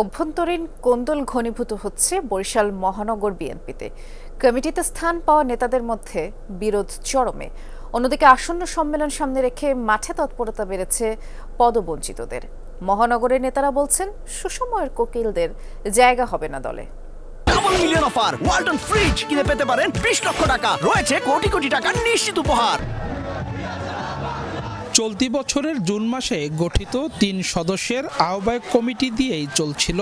অভ্যন্তরীণ কোন্দল ঘনীভূত হচ্ছে বরিশাল মহানগর বিএনপিতে। কমিটিতে স্থান পাওয়া নেতাদের মধ্যে বিরোধ চরমে। অন্যদিকে আসন্ন সম্মেলন সামনে রেখে মাঠে তৎপরতা বেড়েছে পদবঞ্চিতদের। মহানগরের নেতারা বলছেন, সুসময়ের কোকিলদের জায়গা হবে না দলে। মিলিয়ন অফার ফ্রিজ কিনে পেতে পারেন বিশ লক্ষ টাকা। রয়েছে কোটি কোটি টাকার নিশ্চিত উপহার। চলতি বছরের জুন মাসে গঠিত তিন সদস্যের আহ্বায়ক কমিটি দিয়েই চলছিল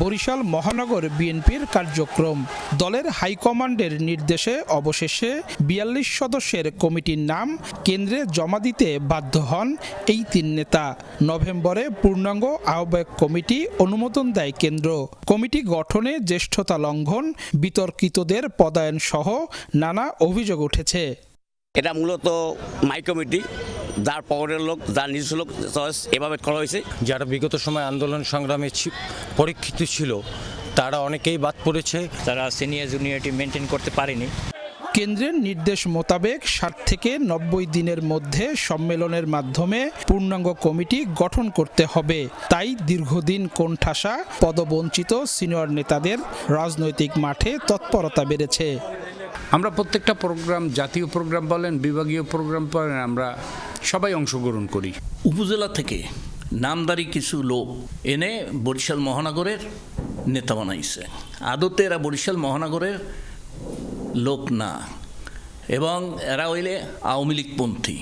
বরিশাল মহানগর বিএনপির কার্যক্রম। দলের হাইকমান্ডের নির্দেশে অবশেষে বিয়াল্লিশ সদস্যের কমিটির নাম কেন্দ্রে জমা দিতে বাধ্য হন এই তিন নেতা। নভেম্বরে পূর্ণাঙ্গ আহ্বায়ক কমিটি অনুমোদন দেয় কেন্দ্র। কমিটি গঠনে জ্যেষ্ঠতা লঙ্ঘন, বিতর্কিতদের পদায়ন সহ নানা অভিযোগ উঠেছে। এটা মূলত মাই কমিটি। যার পকেটের লোক যার নিজস্ব লোক চয়েস এভাবে করা হয়েছে। যারা বিগত সময় আন্দোলন সংগ্রামে পরীক্ষিত ছিল তারা অনেকেই বাদ পড়েছে। তারা সিনিয়র জুনিয়রিটি মেনটেন করতে পারেনি। কেন্দ্রের নির্দেশ মোতাবেক ষাট থেকে নব্বই দিনের মধ্যে সম্মেলনের মাধ্যমে পূর্ণাঙ্গ কমিটি গঠন করতে হবে। তাই দীর্ঘদিন কোণঠাসা পদবঞ্চিত সিনিয়র নেতাদের রাজনৈতিক মাঠে তৎপরতা বেড়েছে। আমরা প্রত্যেকটা প্রোগ্রাম জাতীয় প্রোগ্রাম বলেন বিভাগীয় প্রোগ্রাম বলেন আমরা সবাই অংশগ্রহণ করি। উপজেলা থেকে নামদারি কিছু লোক এনে বরিশাল মহানগরের নেতা বানাইছে। আদতে এরা বরিশাল মহানগরের লোক না। এবং এরা হইলে আওয়ামী লীগপন্থী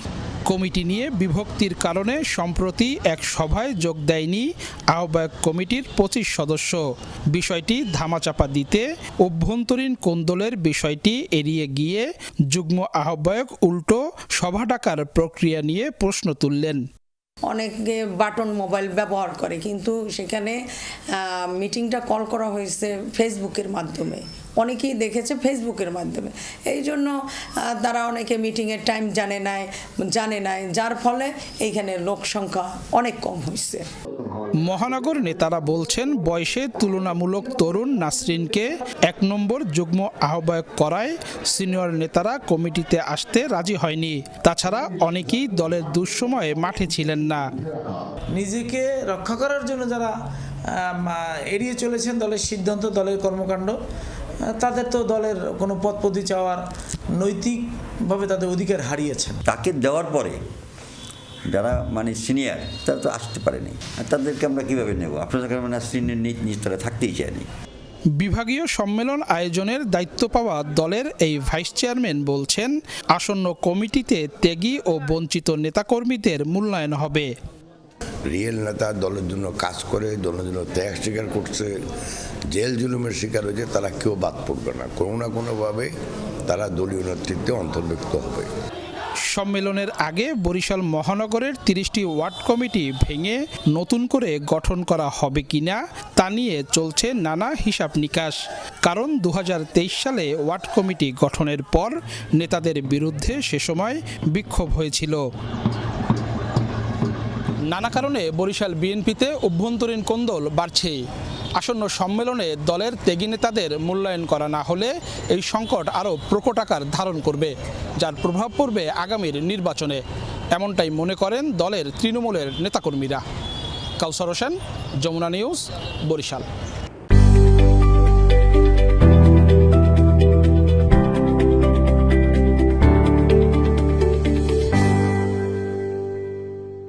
কমিটি নিয়ে বিভক্তির কারণে সম্প্রতি এক সভায় যোগ দেয়নি আহ্বায়ক কমিটির পঁচিশ সদস্য। বিষয়টি ধামাচাপা দিতে অভ্যন্তরীণ কোন্দলের বিষয়টি এড়িয়ে গিয়ে যুগ্ম আহ্বায়ক উল্টো সভা ডাকার প্রক্রিয়া নিয়ে প্রশ্ন তুললেন। অনেকে বাটন মোবাইল ব্যবহার করে, কিন্তু সেখানে মিটিংটা কল করা হয়েছে ফেসবুকের মাধ্যমে। অনেকেই দেখেছে ফেসবুকের মাধ্যমে। এই জন্য তারা অনেকে মিটিংয়ের টাইম জানে নাই জানে নাই যার ফলে এইখানে লোক সংখ্যা অনেক কম হয়েছে মহানগর নেতারা বলছেন বয়সে তুলনামূলক তরুণ নাসরিনকে এক নম্বর যুগ্ম আহ্বায়ক করায় সিনিয়র নেতারা কমিটিতে আসতে রাজি হয়নি। তাছাড়া অনেকেই দলের দুঃসময়ে মাঠে ছিলেন না। নিজেকে রক্ষা করার জন্য যারা এড়িয়ে চলেছেন দলের সিদ্ধান্ত দলের কর্মকাণ্ড তাদের তো দলের কোনো পদ পদবি চাওয়ার নৈতিকভাবে তাদের অধিকার হারিয়েছেন। তাকে দেওয়ার পরে যারা মানে সিনিয়র তারা তো আসতে পারেনি। আর তাদেরকে আমরা কীভাবে নেব? আপনাদের মানে সিনিয়র নিজ নিজ তারা থাকতেই চায়নি? বিভাগীয় সম্মেলন আয়োজনের দায়িত্ব পাওয়া দলের এই ভাইস চেয়ারম্যান বলছেন আসন্ন কমিটিতে ত্যাগী ও বঞ্চিত নেতাকর্মীদের মূল্যায়ন হবে। রিয়েল নেতা, দলের জন্য কাজ করে, দলের জন্য ত্যাগ স্বীকার করছে, জেল জুলুমের শিকার হয়েছে, তারা কেউ বাদ পড়বে না। কোনো না কোনোভাবে তারা দলীয় নেতৃত্বে অন্তর্ভুক্ত হবে। সম্মেলনের আগে বরিশাল মহানগরের তিরিশটি ওয়ার্ড কমিটি ভেঙে নতুন করে গঠন করা হবে কিনা তা নিয়ে চলছে নানা হিসাব নিকাশ। কারণ দু হাজার তেইশ সালে ওয়ার্ড কমিটি গঠনের পর নেতাদের বিরুদ্ধে সে সময় বিক্ষোভ হয়েছিল। নানা কারণে বরিশাল বিএনপিতে অভ্যন্তরীণ কোন্দল বাড়ছেই আসন্ন সম্মেলনে দলের ত্যাগী নেতাদের মূল্যায়ন করা না হলে এই সংকট আরও প্রকট আকার ধারণ করবে, যার প্রভাব পড়বে আগামীর নির্বাচনে। এমনটাই মনে করেন দলের তৃণমূলের নেতাকর্মীরা। কাউসার হোসেন, যমুনা নিউজ, বরিশাল।